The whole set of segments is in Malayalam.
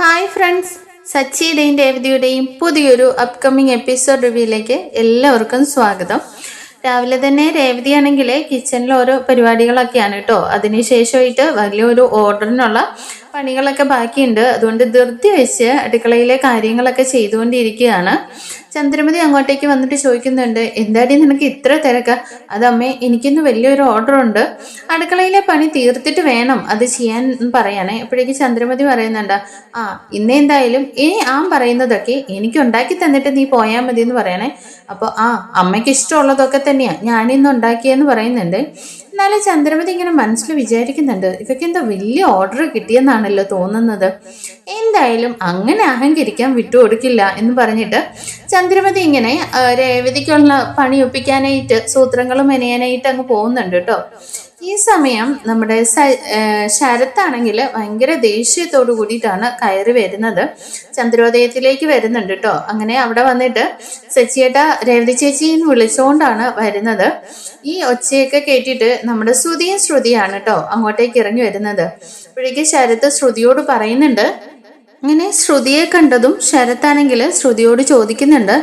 ഹായ് ഫ്രണ്ട്സ് സച്ചിയുടെയും രേവതിയുടെയും പുതിയൊരു അപ്കമിങ് എപ്പിസോഡ് റിവ്യൂയിലേക്ക് എല്ലാവർക്കും സ്വാഗതം. രാവിലെ തന്നെ രേവതിയാണെങ്കിൽ കിച്ചണിൽ ഓരോ പരിപാടികളൊക്കെയാണ് കേട്ടോ. അതിനുശേഷമായിട്ട് വലിയൊരു ഓർഡറിനുള്ള പണികളൊക്കെ ബാക്കിയുണ്ട്. അതുകൊണ്ട് ധൃതി വെച്ച് അടുക്കളയിലെ കാര്യങ്ങളൊക്കെ ചെയ്തുകൊണ്ടിരിക്കുകയാണ്. ചന്ദ്രമതി അങ്ങോട്ടേക്ക് വന്നിട്ട് ചോദിക്കുന്നുണ്ട് എന്താടി നിനക്ക് ഇത്ര തിരക്ക? അതമ്മേ എനിക്കിന്ന് വലിയൊരു ഓർഡർ ഉണ്ട്. അടുക്കളയിലെ പണി തീർത്തിട്ട് വേണം അത് ചെയ്യാൻ പറയാനേ ഇപ്പോഴേക്ക് ചന്ദ്രമതി പറയുന്നുണ്ട് ആ ഇന്നെന്തായാലും ഇനി ആ പറയുന്നതൊക്കെ എനിക്ക് ഉണ്ടാക്കി തന്നിട്ട് നീ പോയാൽ മതി എന്ന് പറയണേ. അപ്പോൾ ആ അമ്മയ്ക്ക് ഇഷ്ടമുള്ളതൊക്കെ തന്നെയാണ് ഞാനിന്ന് ഉണ്ടാക്കിയെന്ന് പറയുന്നുണ്ട്. എന്നാലും ചന്ദ്രമതി ഇങ്ങനെ മനസ്സിൽ വിചാരിക്കുന്നുണ്ട്. ഇവയ്ക്ക് എന്താ വലിയ ഓർഡർ കിട്ടിയെന്നാണല്ലോ തോന്നുന്നത്. എന്തായാലും അങ്ങനെ അഹങ്കരിക്കാൻ വിട്ടുകൊടുക്കില്ല എന്ന് പറഞ്ഞിട്ട് ചന്ദ്രമതി ഇങ്ങനെ രേവതിക്കുള്ള പണി ഒപ്പിക്കാനായിട്ട് സൂത്രങ്ങൾ മെനയാനായിട്ട് അങ്ങ് പോകുന്നുണ്ട് കേട്ടോ. ഈ സമയം നമ്മുടെ ശരത്താണെങ്കിൽ ഭയങ്കര ദേഷ്യത്തോടു കൂടിയിട്ടാണ് കയറി വരുന്നത്. ചന്ദ്രോദയത്തിലേക്ക് വരുന്നുണ്ട് കേട്ടോ അങ്ങനെ അവിടെ വന്നിട്ട് സച്ചിയേട്ട രേവതി ചേച്ചിയെ വിളിച്ചുകൊണ്ടാണ് വരുന്നത്. ഈ ഒച്ചയൊക്കെ കേട്ടിട്ട് നമ്മുടെ ശ്രുതിയും ശ്രുതിയാണ് കേട്ടോ അങ്ങോട്ടേക്ക് ഇറങ്ങി വരുന്നത്. അപ്പോഴേക്ക് ശരത്ത് ശ്രുതിയോട് പറയുന്നുണ്ട് അങ്ങനെ ശ്രുതിയെ കണ്ടതും ശരത്താണെങ്കിൽ ശ്രുതിയോട് ചോദിക്കുന്നുണ്ട്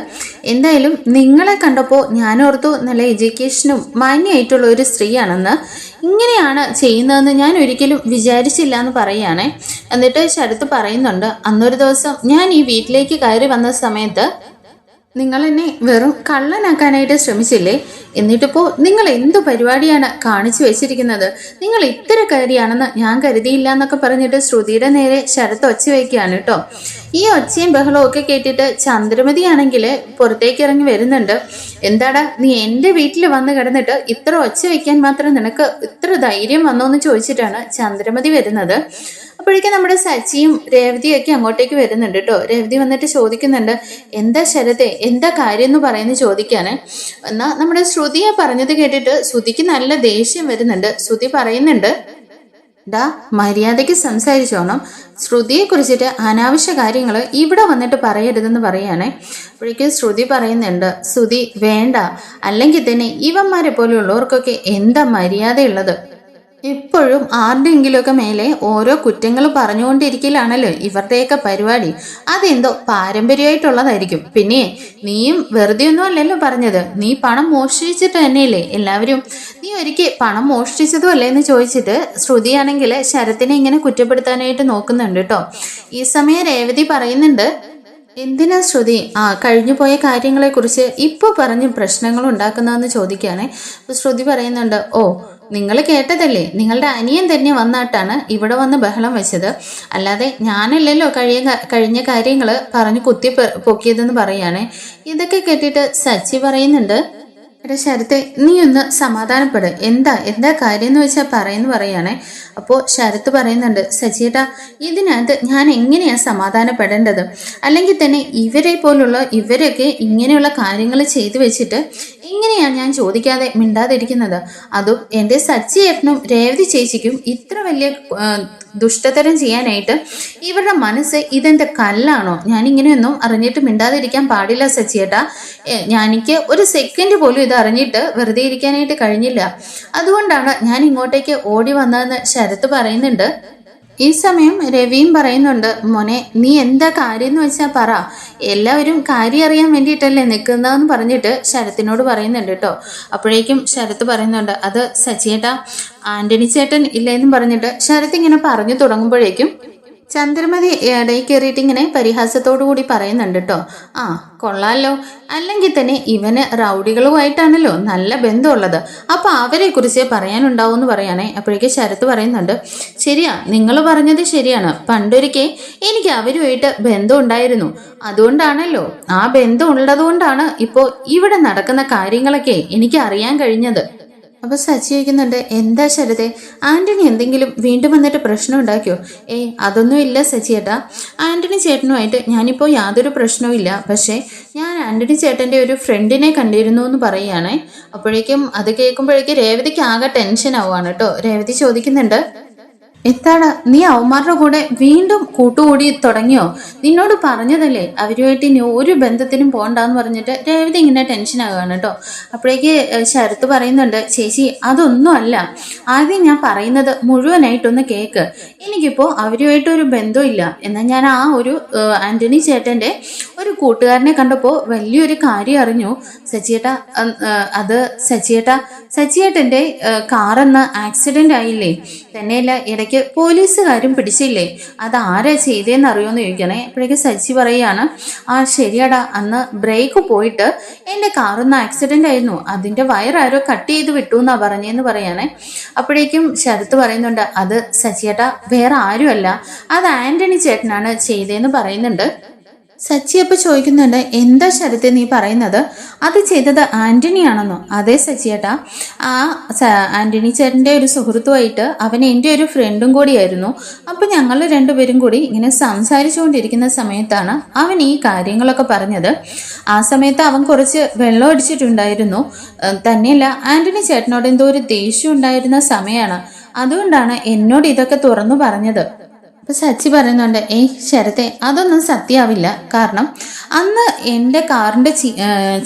എന്തായാലും നിങ്ങളെ കണ്ടപ്പോൾ ഞാൻ ഓർത്തു നല്ല എഡ്യൂക്കേഷനും മാന്യമായിട്ടുള്ള ഒരു സ്ത്രീയാണെന്ന്. ഇങ്ങനെയാണ് ചെയ്യുന്നതെന്ന് ഞാൻ ഒരിക്കലും വിചാരിച്ചില്ല എന്ന് പറയുകയാണേ. എന്നിട്ട് ശരത്ത് പറയുന്നുണ്ട് അന്നൊരു ദിവസം ഞാൻ ഈ വീട്ടിലേക്ക് കയറി വന്ന സമയത്ത് നിങ്ങൾ എന്നെ വെറും കള്ളനാക്കാനായിട്ട് ശ്രമിച്ചില്ലേ? എന്നിട്ടിപ്പോ നിങ്ങൾ എന്തു പരിപാടിയാണ് കാണിച്ചു വെച്ചിരിക്കുന്നത്? നിങ്ങൾ ഇത്തരക്കാരിയാണെന്ന് ഞാൻ കരുതിയില്ല എന്നൊക്കെ പറഞ്ഞിട്ട് ശ്രുതിയുടെ നേരെ ശരത്ത് ഒച്ച വയ്ക്കുകയാണ് കേട്ടോ. ഈ ഒച്ചയും ബഹളവും ഒക്കെ കേട്ടിട്ട് ചന്ദ്രമതി ആണെങ്കിൽ പുറത്തേക്ക് ഇറങ്ങി വരുന്നുണ്ട്. എന്താടാ നീ എന്റെ വീട്ടിൽ വന്ന് കിടന്നിട്ട് ഇത്ര ഒച്ച വയ്ക്കാൻ മാത്രം നിനക്ക് ഇത്ര ധൈര്യം വന്നോ എന്ന് ചോദിച്ചിട്ടാണ് ചന്ദ്രമതി വരുന്നത്. അപ്പോഴേക്കും നമ്മുടെ സച്ചിയും രേവതിയും ഒക്കെ അങ്ങോട്ടേക്ക് വരുന്നുണ്ട് കേട്ടോ രേവതി വന്നിട്ട് ചോദിക്കുന്നുണ്ട് എന്താ ശരത്തെ എന്താ കാര്യം എന്ന് പറയുന്നത് ചോദിക്കാന്. എന്നാ നമ്മുടെ ശ്രുതിയെ പറഞ്ഞത് കേട്ടിട്ട് ശ്രുതിക്ക് നല്ല ദേഷ്യം വരുന്നുണ്ട്. ശ്രുതി പറയുന്നുണ്ട് ഡാ മര്യാദയ്ക്ക് സംസാരിച്ചോണം. ശ്രുതിയെ കുറിച്ചിട്ട് അനാവശ്യ കാര്യങ്ങൾ ഇവിടെ വന്നിട്ട് പറയരുതെന്ന് പറയാണേ. അപ്പോഴേക്കും ശ്രുതി പറയുന്നുണ്ട് ശ്രുതി വേണ്ട. അല്ലെങ്കിൽ തന്നെ ഇവന്മാരെ പോലെയുള്ളവർക്കൊക്കെ എന്താ മര്യാദയുള്ളത്? എപ്പോഴും ആരുടെയെങ്കിലുമൊക്കെ മേലെ ഓരോ കുറ്റങ്ങൾ പറഞ്ഞുകൊണ്ടിരിക്കലാണല്ലോ ഇവരുടെയൊക്കെ പരിപാടി. അതെന്തോ പാരമ്പര്യമായിട്ടുള്ളതായിരിക്കും. പിന്നെ നീയും വെറുതെ ഒന്നും അല്ലല്ലോ പറഞ്ഞത്. നീ പണം മോഷ്ടിച്ചിട്ട് തന്നെയല്ലേ? എല്ലാവരും നീ ഒരിക്കൽ പണം മോഷ്ടിച്ചതും അല്ലേ എന്ന് ചോദിച്ചിട്ട് ശ്രുതിയാണെങ്കിൽ ശരത്തിനെ ഇങ്ങനെ കുറ്റപ്പെടുത്താനായിട്ട് നോക്കുന്നുണ്ട് കേട്ടോ. ഈ സമയം രേവതി പറയുന്നുണ്ട് എന്തിനാ ശ്രുതി? ആ കഴിഞ്ഞു പോയ കാര്യങ്ങളെക്കുറിച്ച് ഇപ്പോൾ പറഞ്ഞ് പ്രശ്നങ്ങൾ ഉണ്ടാക്കുന്നതെന്ന് ചോദിക്കുകയാണെ ശ്രുതി പറയുന്നുണ്ട് ഓ നിങ്ങൾ കേട്ടതല്ലേ? നിങ്ങളുടെ അനിയൻ തന്നെ വന്നിട്ടാണ് ഇവിടെ വന്ന് ബഹളം വെച്ചത്. അല്ലാതെ ഞാനല്ലല്ലോ കഴിയ കഴിഞ്ഞ കാര്യങ്ങൾ പറഞ്ഞു കുത്തി പൊക്കിയതെന്ന് പറയുകയാണെ ഇതൊക്കെ കേട്ടിട്ട് സച്ചി പറയുന്നുണ്ട് എടാ ശരത്തെ നീ ഒന്ന് സമാധാനപ്പെട്. എന്താ എന്താ കാര്യം എന്ന് വെച്ചാൽ പറയുന്നു പറയുകയാണേ അപ്പോൾ ശരത്ത് പറയുന്നുണ്ട് സജിയേട്ടാ ഇതിനകത്ത് ഞാൻ എങ്ങനെയാണ് സമാധാനപ്പെടേണ്ടത്? അല്ലെങ്കിൽ തന്നെ ഇവരെ പോലുള്ള ഇവരൊക്കെ ഇങ്ങനെയുള്ള കാര്യങ്ങൾ ചെയ്തു വെച്ചിട്ട് എങ്ങനെയാണ് ഞാൻ ചോദിക്കാതെ മിണ്ടാതിരിക്കുന്നത്? അതും എന്റെ സച്ചിയേട്ടനും രേവതി ചേച്ചിക്കും ഇത്ര വലിയ ദുഷ്ടതരം ചെയ്യാനായിട്ട് ഇവരുടെ മനസ്സ് ഇതെന്താ കല്ലാണോ? ഞാൻ ഇങ്ങനെയൊന്നും അറിഞ്ഞിട്ട് മിണ്ടാതിരിക്കാൻ പാടില്ല സച്ചിയേട്ടാ. ഞാൻ ഞാനെനിക്ക് ഒരു സെക്കൻഡ് പോലും ഇത് അറിഞ്ഞിട്ട് വെറുതെ ഇരിക്കാനായിട്ട് കഴിഞ്ഞില്ല. അതുകൊണ്ടാണ് ഞാൻ ഇങ്ങോട്ടേക്ക് ഓടി വന്നതെന്ന് ശരത്ത് പറയുന്നുണ്ട്. ഈ സമയം രവിയും പറയുന്നുണ്ട് മോനെ നീ എന്താ കാര്യം എന്ന് വെച്ചാൽ പറ. എല്ലാവരും കാര്യം അറിയാൻ വേണ്ടിയിട്ടല്ലേ നിൽക്കുന്നതെന്ന് പറഞ്ഞിട്ട് ശരത്തിനോട് പറയുന്നുണ്ട് കേട്ടോ അപ്പോഴേക്കും ശരത്ത് പറയുന്നുണ്ട് അത് സച്ചിയേട്ടാ ആന്റണി ചേട്ടൻ ഇല്ലേന്നും പറഞ്ഞിട്ട് ശരത്ത് ഇങ്ങനെ പറഞ്ഞു തുടങ്ങുമ്പോഴേക്കും ചന്ദ്രമതി ഇടയിൽ കയറിയിട്ട് ഇങ്ങനെ പരിഹാസത്തോടു കൂടി പറയുന്നുണ്ട് കേട്ടോ ആ കൊള്ളാലോ. അല്ലെങ്കിൽ തന്നെ ഇവന് റൗഡികളുമായിട്ടാണല്ലോ നല്ല ബന്ധമുള്ളത്. അപ്പോൾ അവരെ കുറിച്ച് പറയാനുണ്ടാവും എന്ന് പറയാനേ അപ്പോഴേക്ക് ശരത്ത് പറയുന്നുണ്ട് ശരിയാ നിങ്ങൾ പറഞ്ഞത് ശരിയാണ്. പണ്ടൊരിക്കൽ എനിക്ക് അവരുമായിട്ട് ബന്ധം ഉണ്ടായിരുന്നു അതുകൊണ്ടാണല്ലോ ആ ബന്ധം ഉള്ളതുകൊണ്ടാണ് ഇപ്പോൾ ഇവിടെ നടക്കുന്ന കാര്യങ്ങളൊക്കെ എനിക്ക് അറിയാൻ കഴിഞ്ഞത്. അപ്പൊ സച്ചി എന്താ ശരതേ ആന്റണി എന്തെങ്കിലും വീണ്ടും വന്നിട്ട് പ്രശ്നം ഉണ്ടാക്കിയോ? ഏയ് അതൊന്നും ഇല്ല സച്ചിയേട്ടാ ആന്റണി ചേട്ടനുമായിട്ട് ഞാനിപ്പോൾ യാതൊരു പ്രശ്നവും ഇല്ല. പക്ഷേ ഞാൻ ആന്റണി ചേട്ടന്റെ ഒരു ഫ്രണ്ടിനെ കണ്ടിരുന്നു എന്ന് പറയുകയാണേ. അപ്പോഴേക്കും അത് കേൾക്കുമ്പോഴേക്കും രേവതിക്ക് ആകെ ടെൻഷൻ ആവുകയാണ് കേട്ടോ. രേവതി ചോദിക്കുന്നുണ്ട് എത്താടാ നീ അവന്മാരുടെ കൂടെ വീണ്ടും കൂട്ടുകൂടി തുടങ്ങിയോ? നിന്നോട് പറഞ്ഞതല്ലേ അവരുമായിട്ട് ഇനി ഒരു ബന്ധത്തിനും പോകണ്ടെന്ന് പറഞ്ഞിട്ട് രേവതി ഇങ്ങനെ ടെൻഷൻ ആകുകയാണ് കേട്ടോ. അപ്പോഴേക്ക് ശരത്ത് പറയുന്നുണ്ട് ചേച്ചി അതൊന്നും അല്ല. ആദ്യം ഞാൻ പറയുന്നത് മുഴുവനായിട്ടൊന്ന് കേക്ക്. എനിക്കിപ്പോൾ അവരുമായിട്ട് ഒരു ബന്ധമില്ല എന്നാൽ ഞാൻ ആ ഒരു ആന്റണി ചേട്ടന്റെ ഒരു കൂട്ടുകാരനെ കണ്ടപ്പോൾ വലിയൊരു കാര്യം അറിഞ്ഞു. സച്ചിയേട്ട അത് സച്ചിയേട്ട സച്ചിയേട്ടന്റെ കാറെന്ന് ആക്സിഡന്റ് ആയില്ലേ? തന്നെയല്ല ഇടയ്ക്ക് പോലീസുകാരും പിടിച്ചില്ലേ? അത് ആരാ ചെയ്തതെന്ന് അറിയുമെന്ന് ചോദിക്കണേ. അപ്പോഴേക്ക് സജി പറയുകയാണ് ആ ശരിയാടാ അന്ന് ബ്രേക്ക് പോയിട്ട് എന്റെ കാറൊന്ന് ആക്സിഡന്റ് ആയിരുന്നു. അതിന്റെ വയറാരോ കട്ട് ചെയ്ത് വിട്ടു എന്നാ പറഞ്ഞതെന്ന് പറയാണേ. അപ്പോഴേക്കും ശരത്ത് പറയുന്നുണ്ട് അത് സച്ചിയേട്ടാ വേറെ ആരുമല്ല. അത് ആന്റണി ചേട്ടനാണ് ചെയ്തതെന്ന് പറയുന്നുണ്ട്. സച്ചി അപ്പൊ ചോദിക്കുന്നുണ്ട് എന്താ ശരത്തെ നീ പറയുന്നത്? അത് ചെയ്തത് ആന്റണി ആണെന്നോ? അതെ സച്ചിയേട്ടാ ആ ആന്റണി ചേട്ടന്റെ ഒരു സുഹൃത്തുമായിട്ട് അവൻ എന്റെ ഒരു ഫ്രണ്ടും കൂടിയായിരുന്നു. അപ്പം ഞങ്ങൾ രണ്ടുപേരും കൂടി ഇങ്ങനെ സംസാരിച്ചുകൊണ്ടിരിക്കുന്ന സമയത്താണ് അവൻ ഈ കാര്യങ്ങളൊക്കെ പറഞ്ഞത്. ആ സമയത്ത് അവൻ കുറച്ച് വെള്ളം അടിച്ചിട്ടുണ്ടായിരുന്നു. തന്നെയല്ല ആന്റണി ചേട്ടനോട് എന്തോ ഒരു ദേഷ്യം ഉണ്ടായിരുന്ന സമയമാണ് അതുകൊണ്ടാണ് എന്നോട് ഇതൊക്കെ തുറന്നു പറഞ്ഞത്. അപ്പൊ സച്ചി പറയുന്നുണ്ട് ഏയ് ശരത്തെ അതൊന്നും സത്യാവില്ല. കാരണം അന്ന് എന്റെ കാറിന്റെ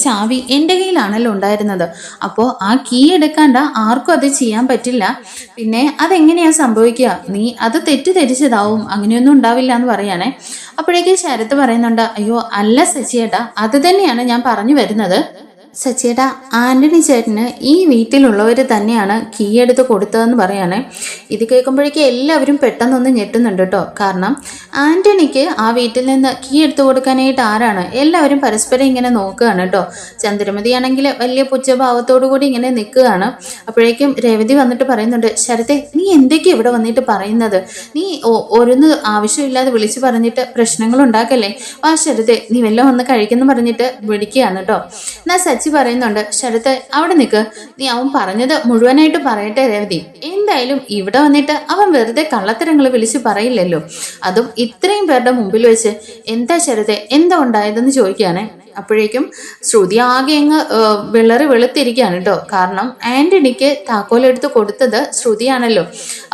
ചാവി എന്റെ കയ്യിലാണല്ലോ ഉണ്ടായിരുന്നത്. അപ്പോൾ ആ കീ എടുക്കാണ്ട ആർക്കും അത് ചെയ്യാൻ പറ്റില്ല. പിന്നെ അതെങ്ങനെയാ സംഭവിക്കുക? നീ അത് തെറ്റിദ്ധരിച്ചതാവും. അങ്ങനെയൊന്നും ഉണ്ടാവില്ല എന്ന് പറയാണേ. അപ്പോഴേക്കും ശരത്ത് പറയുന്നുണ്ട് അയ്യോ അല്ല സച്ചിയേട്ടാ അത് തന്നെയാണ് ഞാൻ പറഞ്ഞു വരുന്നത്. സച്ചിയേട്ടാ ആന്റണി ചേട്ടന് ഈ വീട്ടിലുള്ളവർ തന്നെയാണ് കീ എടുത്ത് കൊടുത്തതെന്ന് പറയുകയാണേ ഇത് കേൾക്കുമ്പോഴേക്കും എല്ലാവരും പെട്ടെന്നൊന്ന് ഞെട്ടുന്നുണ്ട് കേട്ടോ. കാരണം ആന്റണിക്ക് ആ വീട്ടിൽ നിന്ന് കീ എടുത്തു കൊടുക്കാനായിട്ട് ആരാണ്? എല്ലാവരും പരസ്പരം ഇങ്ങനെ നോക്കുകയാണ് കേട്ടോ. ചന്ദ്രമതി ആണെങ്കിൽ വലിയ പുച്ഛഭാവത്തോടു കൂടി ഇങ്ങനെ നിൽക്കുകയാണ്. അപ്പോഴേക്കും രേവതി വന്നിട്ട് പറയുന്നുണ്ട് ശരത്തെ നീ എന്തൊക്കെയാണ് ഇവിടെ വന്നിട്ട് പറയുന്നത്? നീ ഓരോന്ന് ആവശ്യമില്ലാതെ വിളിച്ചു പറഞ്ഞിട്ട് പ്രശ്നങ്ങൾ ഉണ്ടാക്കല്ലേ ആ ശരത്തെ നീ വല്ലതും ഒന്ന് കഴിക്കുന്നു പറഞ്ഞിട്ട് വിളിക്കുകയാണ് കേട്ടോ. എന്നാ സച്ചി പറയുന്നുണ്ട് ശരത്ത് അവിടെ നിൽക്ക് നീ അവൻ പറഞ്ഞത് മുഴുവനായിട്ട് പറയട്ടെ രേവതി. എന്തായാലും ഇവിടെ വന്നിട്ട് അവൻ വെറുതെ കള്ളത്തരങ്ങൾ വിളിച്ച് പറയില്ലല്ലോ. അതും ഇത്രയും പേരുടെ മുമ്പിൽ വെച്ച് എന്താ ശരത്തെ എന്താ ഉണ്ടായതെന്ന് ചോദിക്കുകയാണേ അപ്പോഴേക്കും ശ്രുതി ആകെ അങ്ങ് വിളറി വെളുത്തിരിക്കുകയാണ് കേട്ടോ. കാരണം ആന്റണിക്ക് താക്കോലെടുത്ത് കൊടുത്തത് ശ്രുതിയാണല്ലോ.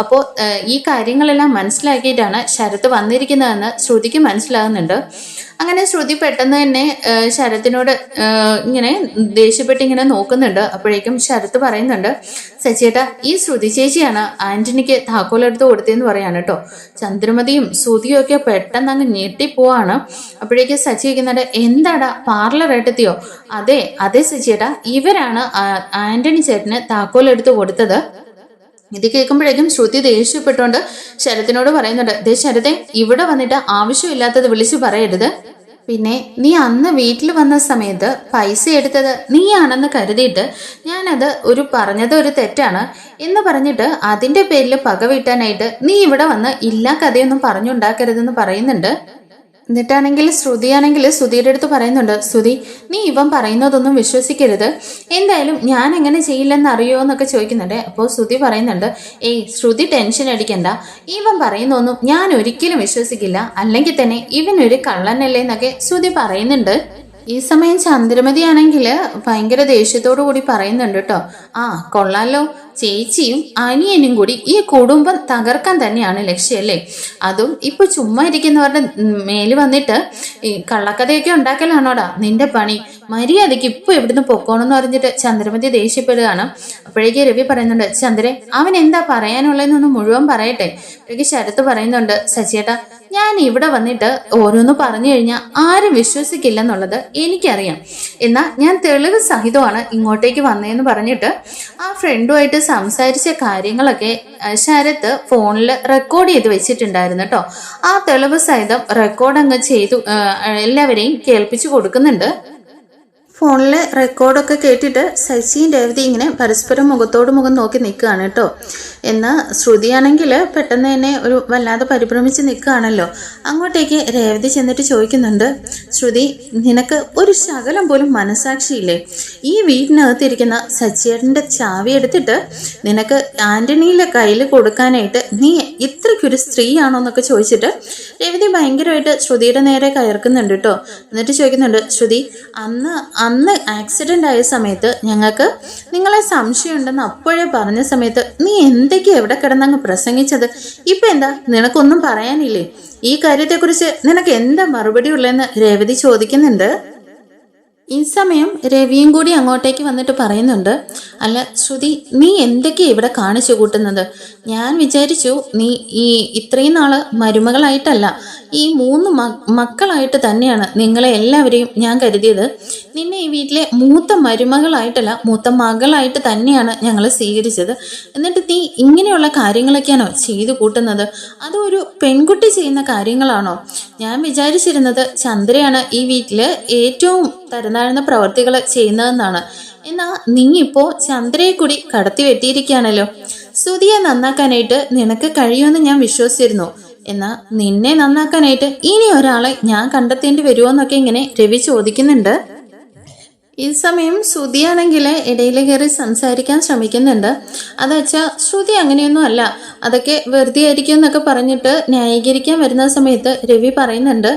അപ്പോൾ ഈ കാര്യങ്ങളെല്ലാം മനസ്സിലാക്കിയിട്ടാണ് ശരത്ത് വന്നിരിക്കുന്നതെന്ന് ശ്രുതിക്ക് മനസ്സിലാകുന്നുണ്ട്. അങ്ങനെ ശ്രുതി പെട്ടെന്ന് തന്നെ ശരത്തിനോട് ഇങ്ങനെ ദേഷ്യപ്പെട്ട് ഇങ്ങനെ നോക്കുന്നുണ്ട്. അപ്പോഴേക്കും ശരത്ത് പറയുന്നുണ്ട് സച്ചേട്ട ഈ ശ്രുതി ചേച്ചിയാണ് ആന്റണിക്ക് താക്കോലെടുത്ത് കൊടുത്തതെന്ന് പറയാണ് കേട്ടോ. ചന്ദ്രമതിയും ശ്രുതിയും ഒക്കെ പെട്ടെന്ന് അങ്ങ് ഞെട്ടിപ്പോവാണ്. അപ്പോഴേക്കും സച്ചി വയ്ക്കുന്നുണ്ട് എന്താടാ പാർലർ ഏട്ടത്തിയോ? അതെ അതെ സച്ചിയേട്ടാ ഇവരാണ് ആന്റണി ചേട്ടന് താക്കോലെടുത്ത് കൊടുത്തത്. ഇത് കേൾക്കുമ്പോഴേക്കും ശ്രുതി ദേഷ്യപ്പെട്ടുകൊണ്ട് ശരത്തിനോട് പറയുന്നുണ്ട് ദേ ശരത്തെ ഇവിടെ വന്നിട്ട് ആവശ്യമില്ലാത്തത് വിളിച്ചു പറയരുത്. പിന്നെ നീ അന്ന് വീട്ടിൽ വന്ന സമയത്ത് പൈസ എടുത്തത് നീയാണെന്ന് കരുതിയിട്ട് ഞാനത് ഒരു പറഞ്ഞത് ഒരു തെറ്റാണ്. എന്ന് പറഞ്ഞിട്ട് അതിന്റെ പേരിൽ പക വീട്ടാനായിട്ട് നീ ഇവിടെ വന്ന് ഇല്ലാ കഥയൊന്നും പറഞ്ഞുണ്ടാക്കരുതെന്ന് പറയുന്നുണ്ട്. എന്നിട്ടാണെങ്കിൽ ശ്രുതിയാണെങ്കിൽ ശ്രുതിയുടെ അടുത്ത് പറയുന്നുണ്ട് ശ്രുതി നീ ഇവൻ പറയുന്നതൊന്നും വിശ്വസിക്കരുത്. എന്തായാലും ഞാൻ എങ്ങനെ ചെയ്യില്ലെന്ന് അറിയോ എന്നൊക്കെ ചോദിക്കുന്നുണ്ട്. അപ്പോൾ ശ്രുതി പറയുന്നുണ്ട് ഏയ് ശ്രുതി ടെൻഷൻ അടിക്കണ്ട. ഇവൻ പറയുന്നൊന്നും ഞാൻ ഒരിക്കലും വിശ്വസിക്കില്ല. അല്ലെങ്കിൽ തന്നെ ഇവൻ ഒരു കള്ളനല്ലേ എന്നൊക്കെ ശ്രുതി പറയുന്നുണ്ട്. ഈ സമയം ചന്ദ്രമതിയാണെങ്കിൽ ഭയങ്കര ദേഷ്യത്തോടു കൂടി പറയുന്നുണ്ട് കേട്ടോ ആ കൊള്ളാലോ. ചേച്ചിയും അനിയനും കൂടി ഈ കുടുംബം തകർക്കാൻ തന്നെയാണ് ലക്ഷ്യമല്ലേ അതും ഇപ്പൊ ചുമ്മാ ഇരിക്കുന്നവരുടെ മേൽ വന്നിട്ട് ഈ കള്ളക്കഥയൊക്കെ ഉണ്ടാക്കലാണോടാ നിന്റെ പണി. മര്യാദയ്ക്ക് ഇപ്പൊ എവിടുന്ന് പൊക്കോണെന്ന് പറഞ്ഞിട്ട് ചന്ദ്രമതി ദേഷ്യപ്പെടുകയാണ്. അപ്പോഴേക്ക് രവി പറയുന്നുണ്ട് ചന്ദ്രൻ അവൻ എന്താ പറയാനുള്ളതെന്നൊന്ന് മുഴുവൻ പറയട്ടെ. അപ്പോഴേക്ക് ശരത്ത് പറയുന്നുണ്ട് സച്ചിയേട്ടാ ഞാൻ ഇവിടെ വന്നിട്ട് ഓരോന്ന് പറഞ്ഞു കഴിഞ്ഞാൽ ആരും വിശ്വസിക്കില്ലെന്നുള്ളത് എനിക്കറിയാം. എന്നാൽ ഞാൻ തെളിവ് സഹിതമാണ് ഇങ്ങോട്ടേക്ക് വന്നതെന്ന് പറഞ്ഞിട്ട് ആ ഫ്രണ്ടുമായിട്ട് സംസാരിച്ച കാര്യങ്ങളൊക്കെ ശരത്ത് ഫോണിൽ റെക്കോർഡ് ചെയ്ത് വെച്ചിട്ടുണ്ടായിരുന്നു കേട്ടോ. ആ തെളിവ് സഹിതം റെക്കോർഡ് അങ്ങ് ചെയ്തു എല്ലാവരെയും കേൾപ്പിച്ചു കൊടുക്കുന്നുണ്ട്. ഫോണിൽ റെക്കോർഡൊക്കെ കേട്ടിട്ട് ശശിയും രേവതി ഇങ്ങനെ പരസ്പരം മുഖത്തോട് മുഖം നോക്കി നിൽക്കുകയാണ് കേട്ടോ. എന്നാൽ ശ്രുതിയാണെങ്കിൽ പെട്ടെന്ന് തന്നെ ഒരു വല്ലാതെ പരിഭ്രമിച്ച് നിൽക്കുകയാണല്ലോ. അങ്ങോട്ടേക്ക് രേവതി ചെന്നിട്ട് ചോദിക്കുന്നുണ്ട് ശ്രുതി നിനക്ക് ഒരു ശകലം പോലും മനസാക്ഷിയില്ലേ ഈ വീടിനകത്തിരിക്കുന്ന സച്ചിയേട്ടന്റെ ചാവി എടുത്തിട്ട് നിനക്ക് ആന്റണിയിലെ കയ്യിൽ കൊടുക്കാനായിട്ട് നീ ഇത്രയ്ക്കൊരു സ്ത്രീയാണോ എന്നൊക്കെ ചോദിച്ചിട്ട് രേവതി ഭയങ്കരമായിട്ട് ശ്രുതിയുടെ നേരെ കയർക്കുന്നുണ്ട് കേട്ടോ. എന്നിട്ട് ചോദിക്കുന്നുണ്ട് ശ്രുതി അന്ന് അന്ന് ആക്സിഡന്റ് ആയ സമയത്ത് ഞങ്ങൾക്ക് നിങ്ങളെ സംശയമുണ്ടെന്ന് അപ്പോഴേ പറഞ്ഞ സമയത്ത് നീ എന്തൊക്കെയാ എവിടെ കിടന്നങ്ങ് പ്രസംഗിച്ചത്? ഇപ്പൊ എന്താ? നിനക്കൊന്നും പറയാനില്ലേ? ഈ കാര്യത്തെക്കുറിച്ച് നിനക്ക് എന്താ മറുപടി ഉള്ളതെന്ന് രേവതി ചോദിക്കുന്നുണ്ട്. ഈ സമയം രവിയും കൂടി അങ്ങോട്ടേക്ക് വന്നിട്ട് പറയുന്നുണ്ട്. അല്ല ശ്രുതി നീ എന്തൊക്കെയാണ് ഇവിടെ കാണിച്ചു കൂട്ടുന്നത്? ഞാൻ വിചാരിച്ചു നീ ഈ ഇത്രയും നാൾ മരുമകളായിട്ടല്ല ഈ മൂന്ന് മക്കളായിട്ട് തന്നെയാണ് നിങ്ങളെ എല്ലാവരെയും ഞാൻ കരുതിയത്. നിന്നെ ഈ വീട്ടിലെ മൂത്ത മരുമകളായിട്ടല്ല മൂത്ത മകളായിട്ട് തന്നെയാണ് ഞങ്ങൾ സ്വീകരിച്ചത്. എന്നിട്ട് നീ ഇങ്ങനെയുള്ള കാര്യങ്ങളൊക്കെയാണോ ചെയ്തു കൂട്ടുന്നത്? അത് ഒരു പെൺകുട്ടി ചെയ്യുന്ന കാര്യങ്ങളാണോ? ഞാൻ വിചാരിച്ചിരുന്നത് ചന്ദ്രയാണ് ഈ വീട്ടിൽ ഏറ്റവും തരുന്നാഴ്ന്ന പ്രവർത്തികൾ ചെയ്യുന്നതെന്നാണ്. എന്നാ നീ ഇപ്പോ ചന്ദ്രയെ കൂടി കടത്തി വെട്ടിയിരിക്കുകയാണല്ലോ. സ്തുതിയെ നന്നാക്കാനായിട്ട് നിനക്ക് കഴിയുമെന്ന് ഞാൻ വിശ്വസിച്ചിരുന്നു. എന്നാ നിന്നെ നന്നാക്കാനായിട്ട് ഇനി ഒരാളെ ഞാൻ കണ്ടെത്തേണ്ടി വരുമോ എന്നൊക്കെ ഇങ്ങനെ രവി ചോദിക്കുന്നുണ്ട്. ഈ സമയം ശ്രുതിയാണെങ്കിൽ ഇടയിൽ കയറി സംസാരിക്കാൻ ശ്രമിക്കുന്നുണ്ട്. അത് വെച്ചാൽ ശ്രുതി അങ്ങനെയൊന്നും അല്ല. അതൊക്കെ വെറുതെ ആയിരിക്കും എന്നൊക്കെ പറഞ്ഞിട്ട് ന്യായീകരിക്കാൻ വരുന്ന സമയത്ത് രവി പറയുന്നുണ്ട്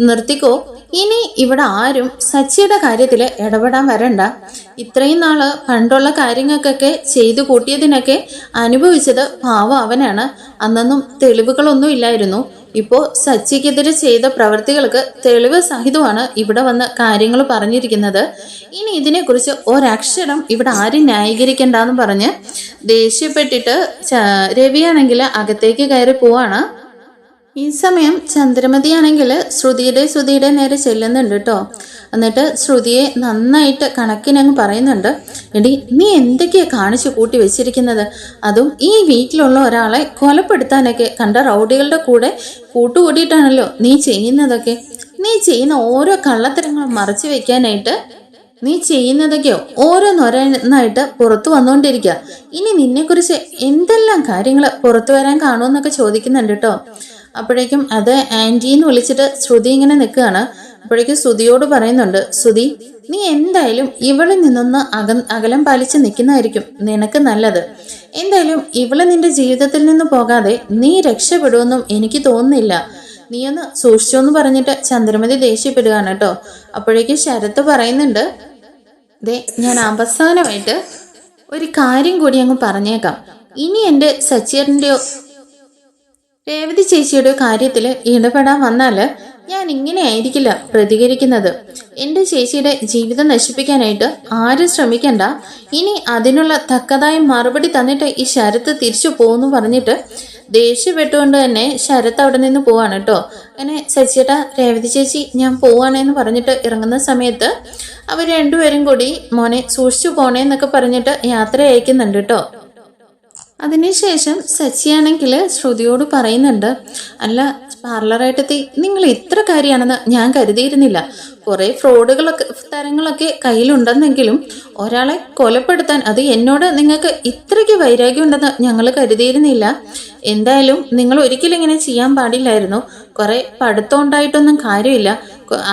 നിർത്തിക്കോ ഇനി ഇവിടെ ആരും സച്ചിയുടെ കാര്യത്തിൽ ഇടപെടാൻ വരണ്ട. ഇത്രയും നാൾ പണ്ടുള്ള കാര്യങ്ങൾക്കൊക്കെ ചെയ്തു കൂട്ടിയതിനൊക്കെ അനുഭവിച്ചത് പാവം അവനാണ്. അന്നൊന്നും തെളിവുകളൊന്നും ഇല്ലായിരുന്നു. ഇപ്പോ സച്ചിക്കെതിരെ ചെയ്ത പ്രവൃത്തികൾക്ക് തെളിവ് സഹിതമാണ് ഇവിടെ വന്ന് കാര്യങ്ങൾ പറഞ്ഞിരിക്കുന്നത്. ഇനി ഇതിനെക്കുറിച്ച് ഒരക്ഷരം ഇവിടെ ആരും ന്യായീകരിക്കണ്ടെന്ന് പറഞ്ഞ് ദേഷ്യപ്പെട്ടിട്ട് രവിയാണെങ്കിൽ അകത്തേക്ക് കയറി പോവാണ്. ഈ സമയം ചന്ദ്രമതിയാണെങ്കിൽ ശ്രുതിയുടെ ശ്രുതിയുടെ നേരെ ചെല്ലുന്നുണ്ട് കേട്ടോ എന്നിട്ട് ശ്രുതിയെ നന്നായിട്ട് കണക്കിനങ്ങ് പറയുന്നുണ്ട്. എടി നീ എന്തൊക്കെയാ കാണിച്ചു കൂട്ടി വെച്ചിരിക്കുന്നത്? അതും ഈ വീട്ടിലുള്ള ഒരാളെ കൊലപ്പെടുത്താനൊക്കെ കണ്ട റൗഡികളുടെ കൂടെ കൂട്ടുകൂടിയിട്ടാണല്ലോ നീ ചെയ്യുന്നതൊക്കെ. നീ ചെയ്യുന്ന ഓരോ കള്ളത്തരങ്ങളും മറച്ചു വെക്കാനായിട്ട് നീ ചെയ്യുന്നതൊക്കെയോ ഓരോന്നോരോന്നായിട്ട് പുറത്തു വന്നുകൊണ്ടിരിക്കുക ഇനി നിന്നെക്കുറിച്ച് എന്തെല്ലാം കാര്യങ്ങൾ പുറത്തു വരാൻ കാണുമെന്നൊക്കെ ചോദിക്കുന്നുണ്ട് കേട്ടോ അപ്പോഴേക്കും അത് ആന്റീന്ന് വിളിച്ചിട്ട് ശ്രുതി ഇങ്ങനെ നിൽക്കുകയാണ്. അപ്പോഴേക്കും ശ്രുതിയോട് പറയുന്നുണ്ട് ശ്രുതി നീ എന്തായാലും ഇവളിൽ നിന്നൊന്ന് അക അകലം പാലിച്ച് നിൽക്കുന്നതായിരിക്കും നിനക്ക് നല്ലത്. എന്തായാലും ഇവൾ നിന്റെ ജീവിതത്തിൽ നിന്ന് പോകാതെ നീ രക്ഷപ്പെടുമെന്നും എനിക്ക് തോന്നുന്നില്ല. നീ ഒന്ന് സൂക്ഷിച്ചോന്ന് പറഞ്ഞിട്ട് ചന്ദ്രമതി ദേഷ്യപ്പെടുകയാണ് കേട്ടോ. അപ്പോഴേക്കും ശരത്ത് പറയുന്നുണ്ട് ദേ ഞാൻ അവസാനമായിട്ട് ഒരു കാര്യം കൂടി അങ്ങ് പറഞ്ഞേക്കാം. ഇനി എന്റെ സച്ചേറിന്റെയോ രേവതി ചേച്ചിയുടെ കാര്യത്തിൽ ഇടപെടാൻ വന്നാൽ ഞാൻ ഇങ്ങനെ ആയിരിക്കില്ല പ്രതികരിക്കുന്നത്. എന്റെ ചേച്ചിയുടെ ജീവിതം നശിപ്പിക്കാനായിട്ട് ആരും ശ്രമിക്കണ്ട. ഇനി അതിനുള്ള തക്കതായ മറുപടി തന്നിട്ട് ഈ ശരത്ത് തിരിച്ചു പോകുന്നു പറഞ്ഞിട്ട് ദേഷ്യപ്പെട്ടുകൊണ്ട് തന്നെ ശരത്ത് അവിടെ നിന്ന് പോവാണ് കേട്ടോ. അങ്ങനെ സച്ചിയേട്ടാ രേവതി ചേച്ചി ഞാൻ പോവാണെന്ന് പറഞ്ഞിട്ട് ഇറങ്ങുന്ന സമയത്ത് അവർ രണ്ടുപേരും കൂടി മോനെ സൂക്ഷിച്ചു പോണേന്നൊക്കെ പറഞ്ഞിട്ട് യാത്ര അയക്കുന്നുണ്ട് കേട്ടോ. അതിനുശേഷം സച്ചിയാണെങ്കിൽ ശ്രുതിയോട് പറയുന്നുണ്ട് അല്ല പാർലറായിട്ടെത്തി നിങ്ങൾ ഇത്ര കാര്യമാണെന്ന് ഞാൻ കരുതിയിരുന്നില്ല. കുറെ ഫ്രോഡുകളൊക്കെ തരങ്ങളൊക്കെ കയ്യിലുണ്ടെന്നെങ്കിലും ഒരാളെ കൊലപ്പെടുത്താൻ അത് എന്നോട് നിങ്ങൾക്ക് ഇത്രയ്ക്ക് വൈരാഗ്യം ഉണ്ടെന്ന് ഞങ്ങൾ കരുതിയിരുന്നില്ല. എന്തായാലും നിങ്ങൾ ഒരിക്കലും ഇങ്ങനെ ചെയ്യാൻ പാടില്ലായിരുന്നു. കുറെ പഠിത്തം ഉണ്ടായിട്ടൊന്നും കാര്യമില്ല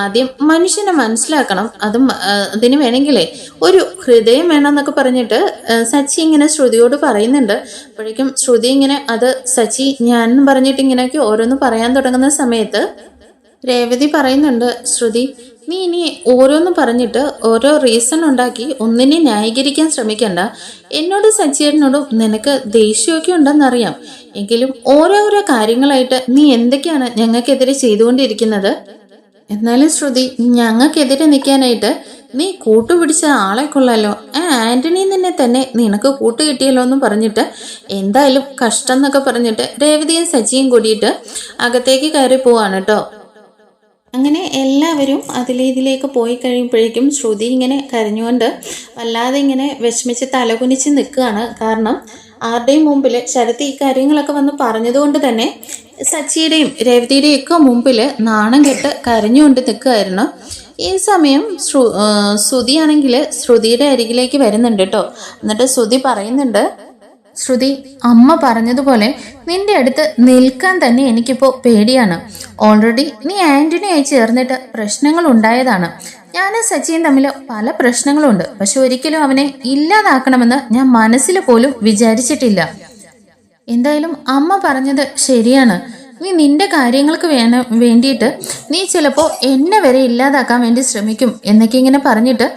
ആദ്യം മനുഷ്യനെ മനസ്സിലാക്കണം. അതും അതിന് വേണമെങ്കിലേ ഒരു ഹൃദയം വേണം എന്നൊക്കെ പറഞ്ഞിട്ട് സച്ചി ഇങ്ങനെ ശ്രുതിയോട് പറയുന്നുണ്ട്. അപ്പോഴേക്കും ശ്രുതി ഇങ്ങനെ അത് സച്ചി ഞാൻ പറഞ്ഞിട്ട് ഇങ്ങനെയൊക്കെ ഓരോന്ന് പറയാൻ തുടങ്ങുന്ന സമയത്ത് രേവതി പറയുന്നുണ്ട് ശ്രുതി നീ ഇനി ഓരോന്ന് പറഞ്ഞിട്ട് ഓരോ റീസൺ ഉണ്ടാക്കി ഒന്നിനെ ന്യായീകരിക്കാൻ ശ്രമിക്കണ്ട. എന്നോട് സച്ചിയേട്ടനോടും നിനക്ക് ദേഷ്യമൊക്കെ ഉണ്ടെന്നറിയാം. എങ്കിലും ഓരോരോ കാര്യങ്ങളായിട്ട് നീ എന്തൊക്കെയാണ് ഞങ്ങൾക്കെതിരെ ചെയ്തുകൊണ്ടിരിക്കുന്നത്? എന്നാലും ശ്രുതി ഞങ്ങൾക്കെതിരെ നിൽക്കാനായിട്ട് നീ കൂട്ടുപിടിച്ച ആളെ കൊള്ളാലോ. ആ ആന്റണി നിന്നെ തന്നെ നിനക്ക് കൂട്ട് കിട്ടിയല്ലോ എന്ന് പറഞ്ഞിട്ട് എന്തായാലും കഷ്ടം എന്നൊക്കെ പറഞ്ഞിട്ട് രേവതിയും സജിയും കൂടിയിട്ട് അകത്തേക്ക് കയറി പോവാണ് കേട്ടോ അങ്ങനെ എല്ലാവരും അതിലേതിലേക്ക് പോയി കഴിയുമ്പോഴേക്കും ശ്രുതി ഇങ്ങനെ കരഞ്ഞുകൊണ്ട് വല്ലാതെ ഇങ്ങനെ വിഷമിച്ച് തലകുനിച്ച് നിൽക്കുകയാണ്. കാരണം ആരുടെയും മുമ്പിൽ ശരത്ത് ഈ കാര്യങ്ങളൊക്കെ വന്ന് പറഞ്ഞതുകൊണ്ട് തന്നെ സച്ചിയുടെയും രവതിയുടെയും ഒക്കെ മുമ്പിൽ നാണം കെട്ട് കരഞ്ഞുകൊണ്ട് നിൽക്കുകയായിരുന്നു. ഈ സമയം ശ്രു ശ്രുതിയാണെങ്കിൽ ശ്രുതിയുടെ അരികിലേക്ക് വരുന്നുണ്ട് കേട്ടോ. എന്നിട്ട് ശ്രുതി പറയുന്നുണ്ട് ശ്രുതി അമ്മ പറഞ്ഞതുപോലെ നിന്റെ അടുത്ത് നിൽക്കാൻ തന്നെ എനിക്കിപ്പോൾ പേടിയാണ്. ഓൾറെഡി നീ ആന്റണിയായി ചേർന്നിട്ട് പ്രശ്നങ്ങൾ ഉണ്ടായതാണ്. ഞാനും സച്ചിയും തമ്മിൽ പല പ്രശ്നങ്ങളുണ്ട്. പക്ഷെ ഒരിക്കലും അവനെ ഇല്ലാതാക്കണമെന്ന് ഞാൻ മനസ്സിൽ പോലും വിചാരിച്ചിട്ടില്ല. എന്തായാലും അമ്മ പറഞ്ഞത് ശരിയാണ്. നീ നിന്റെ കാര്യങ്ങൾക്ക് വേണം വേണ്ടിയിട്ട് നീ ചിലപ്പോൾ എന്നെ വരെ ഇല്ലാതാക്കാൻ വേണ്ടി ശ്രമിക്കും എന്നൊക്കെ ഇങ്ങനെ പറഞ്ഞിട്ട്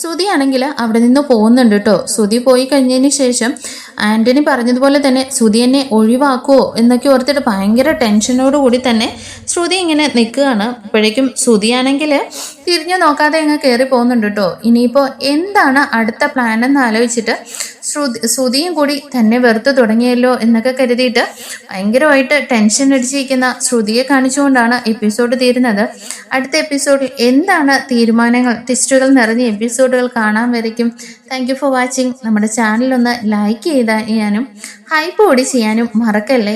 ശ്രുതിയാണെങ്കിൽ അവിടെ നിന്ന് പോകുന്നുണ്ട് കേട്ടോ. ശ്രുതി പോയി കഴിഞ്ഞതിന് ശേഷം ആന്റണി പറഞ്ഞതുപോലെ തന്നെ ശ്രുതി എന്നെ ഒഴിവാക്കുമോ എന്നൊക്കെ ഓർത്തിട്ട് ഭയങ്കര ടെൻഷനോട് കൂടി തന്നെ ശ്രുതി ഇങ്ങനെ നിൽക്കുകയാണ്. അപ്പോഴേക്കും ശ്രുതിയാണെങ്കിൽ തിരിഞ്ഞു നോക്കാതെ അങ്ങ് കയറി പോകുന്നുണ്ട് കേട്ടോ. ഇനിയിപ്പോൾ എന്താണ് അടുത്ത പ്ലാൻ എന്ന് ആലോചിച്ചിട്ട് ശ്രുതി ശ്രുതിയും കൂടി തന്നെ വെറുത്ത് തുടങ്ങിയല്ലോ എന്നൊക്കെ കരുതിയിട്ട് ഭയങ്കരമായിട്ട് ടെൻഷൻ അടിച്ചിരിക്കുന്ന ശ്രുതിയെ കാണിച്ചുകൊണ്ടാണ് എപ്പിസോഡ് തീരുന്നത്. അടുത്ത എപ്പിസോഡിൽ എന്താണ് തീരുമാനങ്ങൾ? ടെസ്റ്റുകൾ നിറഞ്ഞ എപ്പിസോഡുകൾ കാണാൻ വരയ്ക്കും. താങ്ക് ഫോർ വാച്ചിങ് നമ്മുടെ ചാനലൊന്ന് ലൈക്ക് ചെയ്താൽ ചെയ്യാനും ഹൈപ്പ് കൂടി ചെയ്യാനും മറക്കല്ലേ?